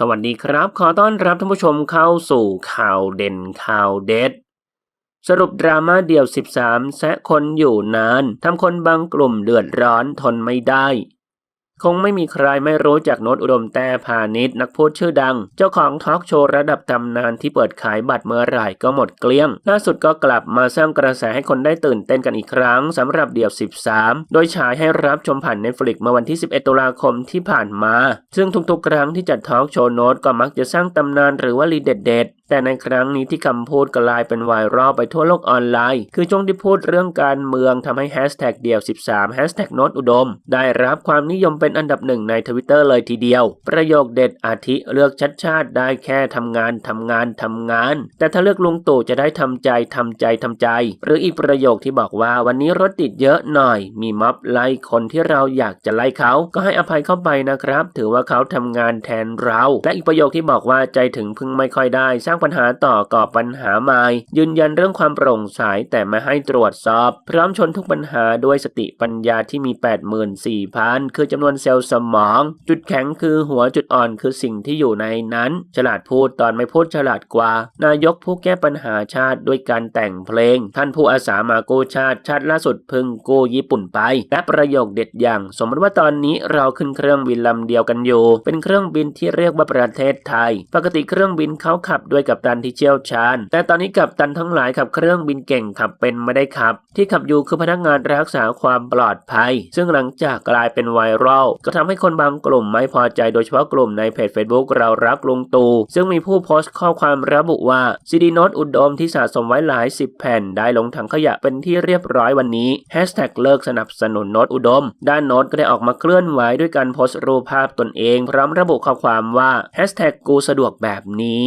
สวัสดีครับ ขอต้อนรับท่านผู้ชมเข้าสู่ข่าวเด่นข่าวเด็ด สรุปดราม่าเดี่ยว 13 แซะคนอยู่นานทำคนบางกลุ่มเดือดร้อนทนไม่ได้ คงไม่มีใครไม่รู้จักโน้ตอุดมแต้พาณิชย์นักพูดชื่อดัง เจ้าของทอล์กโชว์ระดับตำนานที่เปิดขายบัตรเมื่อไหร่ก็หมดเกลี้ยง ล่าสุดก็กลับมาสร้างกระแสให้คนได้ตื่นเต้นกันอีกครั้งสำหรับเดี่ยว 13 โดยฉายให้รับชมผ่าน Netflix เมื่อวันที่ 11 ตุลาคมที่ผ่านมา ซึ่งทุกๆ ครั้งที่จัดทอล์กโชว์โน้ตก็มักจะสร้างตำนานหรือว่าลีเด็ด แต่ในครั้งนี้ที่คำพูดกลายเป็นไวรัลไปทั่วโลกออนไลน์ คือช่วงที่พูดเรื่องการเมืองทำให้แฮชแท็กเดี่ยว 13แฮชแท็กโนตอุดม ได้รับความนิยมเป็นอันดับหนึ่งในทวิตเตอร์เลยทีเดียว ประโยคเด็ดอาทิเลือกชัดชาติได้แค่ทำงานทำงานทำงาน แต่ถ้าเลือกลุงตู่จะได้ทำใจทำใจทำใจ หรืออีกประโยคที่บอกว่าวันนี้รถติดเยอะหน่อย มีม็อบไล่คนที่เราอยากจะไล่เขา ก็ให้อภัยเข้าไปนะครับ ถือว่าเขาทำงานแทนเรา และอีกประโยคที่บอกว่าใจถึงพึ่งไม่ค่อยได้สร้างปัญหาต่อก่อปัญหาใหม่ยืนยันเรื่องความโปร่งใสแต่ไม่ให้ตรวจสอบ พร้อมชนทุกปัญหาด้วยสติปัญญาที่มี 84,000 คือจำนวนเซลล์สมอง จุดแข็งคือหัวจุดอ่อนคือสิ่งที่อยู่ในนั้น ฉลาดพูดตอนไม่พูดฉลาดกว่า นายกผู้แก้ปัญหาชาติด้วยการแต่งเพลง ท่านผู้อาสามากู้ชาติชาติล่าสุดพึ่งกู้ญี่ปุ่นไป และประโยคเด็ดอย่าง สมมติว่าตอนนี้เราขึ้นเครื่องบินลำเดียวกันอยู่ เป็นเครื่องบินที่เรียกว่าประเทศไทย ปกติเครื่องบินเขาขับด้วยกัปตันที่เชี่ยวชาญ แต่ตอนนี้กัปตันทั้งหลายขับเครื่องบินเก่งขับเป็นไม่ได้ขับ ที่ขับอยู่คือพนักงานรักษาความปลอดภัย ซึ่งหลังจากกลายเป็นไวรัลก็ทำให้คนบางกลุ่มไม่พอใจโดยเฉพาะกลุ่มในเพจ Facebook เรารักลุงตู่ซึ่งมีผู้โพสต์ข้อความระบุว่าซีดีโนตอุดมที่สะสมไว้หลายสิบแผ่นได้ลงถังขยะเป็นที่เรียบร้อยวันนี้แฮชแท็กเลิกสนับสนุนโนตอุดม ด้านโนตก็ได้ออกมาเคลื่อนไหวด้วยการโพสต์รูปภาพตนเอง พร้อมระบุข้อความว่าแฮชแท็กกูสะดวกแบบนี้